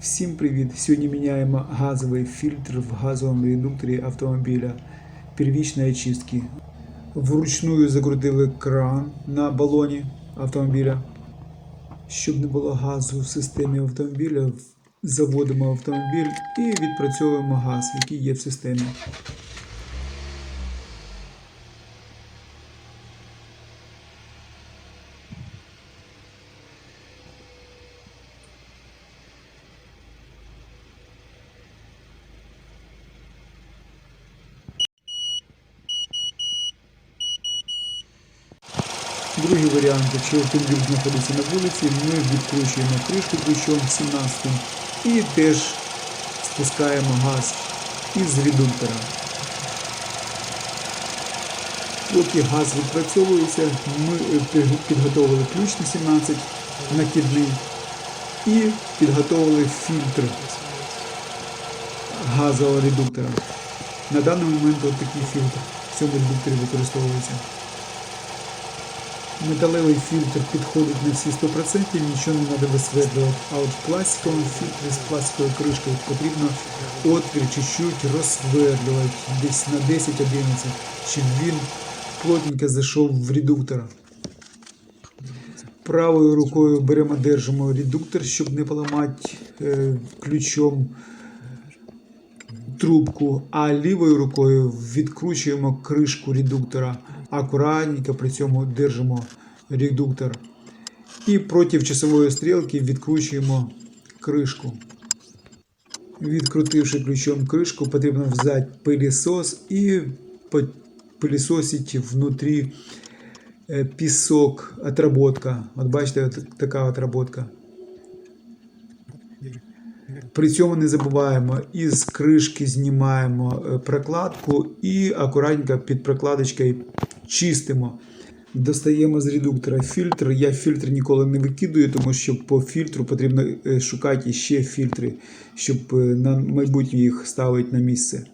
Всім привіт! Сьогодні міняємо газовий фільтр в газовому редукторі автомобіля первічної очистки. Вручную закрутили кран на балоні автомобіля. Щоб не було газу в системі автомобіля, заводимо автомобіль і відпрацьовуємо газ, який є в системі. Другий варіант, якщо автомобіль знаходиться на вулиці, ми відкручуємо кришку ключом 17 і теж спускаємо газ із редуктора. Поки газ відпрацьовується, ми е, підготовили ключ на 17 накидний і підготовили фільтр газового редуктора. На даний момент такий фільтр в цьому редукторі використовується. Металевий фільтр підходить на всі 100%, нічого не треба висверлювати. А от в пластиковому фільтрі з пластиковою кришкою потрібно отвір чуть-чуть розсверлювати десь на 10-11, щоб він плотненько зайшов в редуктор. Правою рукою беремо, держимо редуктор, щоб не поламати е, ключом трубку, а лівою рукою відкручуємо кришку редуктора. Акуратненько при цьому держимо редуктор. І проти часової стрілки відкручуємо кришку. Відкрутивши ключом кришку, потрібно взяти пилісос і пилісосити внутрі е, пісок, отработка. От бачите, от така отработка. При цьому не забуваємо із кришки знімаємо е, прокладку і акуратненько під прокладочкою чистимо. Достаємо з редуктора фільтр. Я фільтр ніколи не викидую, тому що по фільтру потрібно е, шукати ще фільтри, щоб е, на майбутнє їх ставити на місце.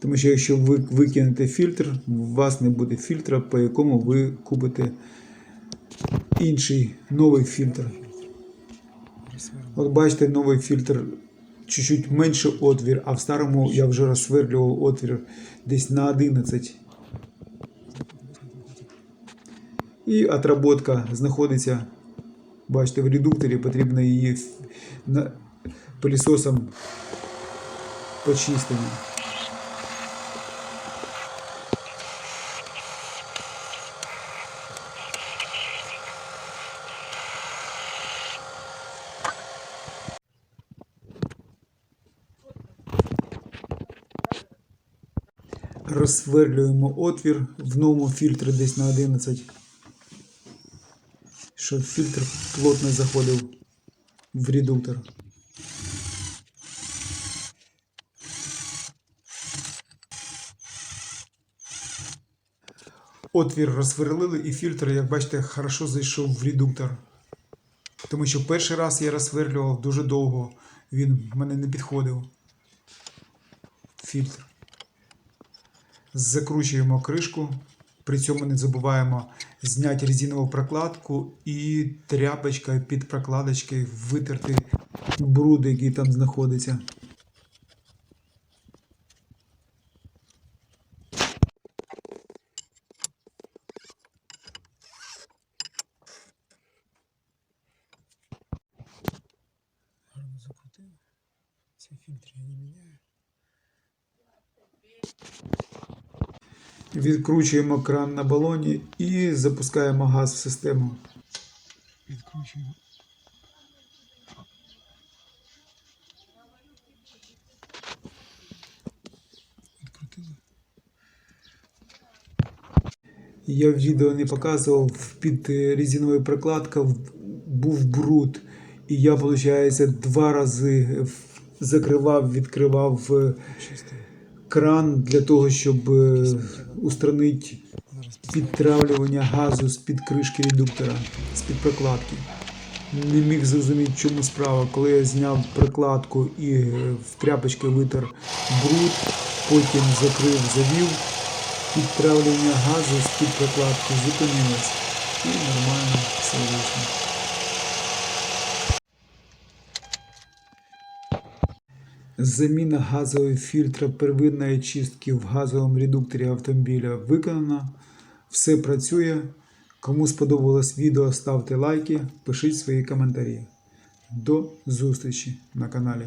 Тому що якщо ви викинете фільтр, у вас не буде фільтра, по якому ви купите інший новий фільтр. От бачите, новий фільтр чуть-чуть менше отвір, а в старому я вже розсверлював отвір десь на 11. І отработка знаходиться, бачите, в редукторі, потрібно її пилісосом почистити. Розсверлюємо отвір в новому фільтрі десь на 11, щоб фільтр плотно заходив в редуктор. Отвір розсверлили і фільтр, як бачите, хорошо зайшов в редуктор. Тому що перший раз я розсверлював дуже довго, він в мене не підходив. Фільтр. Закручуємо кришку. При цьому не забуваємо зняти резинову прокладку і тряпочкою під прокладочкою витерти бруд, який там знаходиться. Закрутив. Цей фільтр я не міняю. Відкручуємо кран на балоні і запускаємо газ в систему. Відкручуємо. Я в відео не показував, під резиновою прокладкою був бруд. І я, виходить, два рази закривав, відкривав е, кран для того, щоб е, устранити підтравлювання газу з-під кришки редуктора, з-під прокладки. Не міг зрозуміти, чому справа. Коли я зняв прокладку і е, в тряпочки витер бруд, потім закрив, завів, підтравлювання газу з-під прокладки зупинилось. І нормально все вийшло. Заміна газового фільтра первинної чистки в газовому редукторі автомобіля виконана. Все працює. Кому сподобалось відео, ставте лайки, пишіть свої коментарі. До зустрічі на каналі.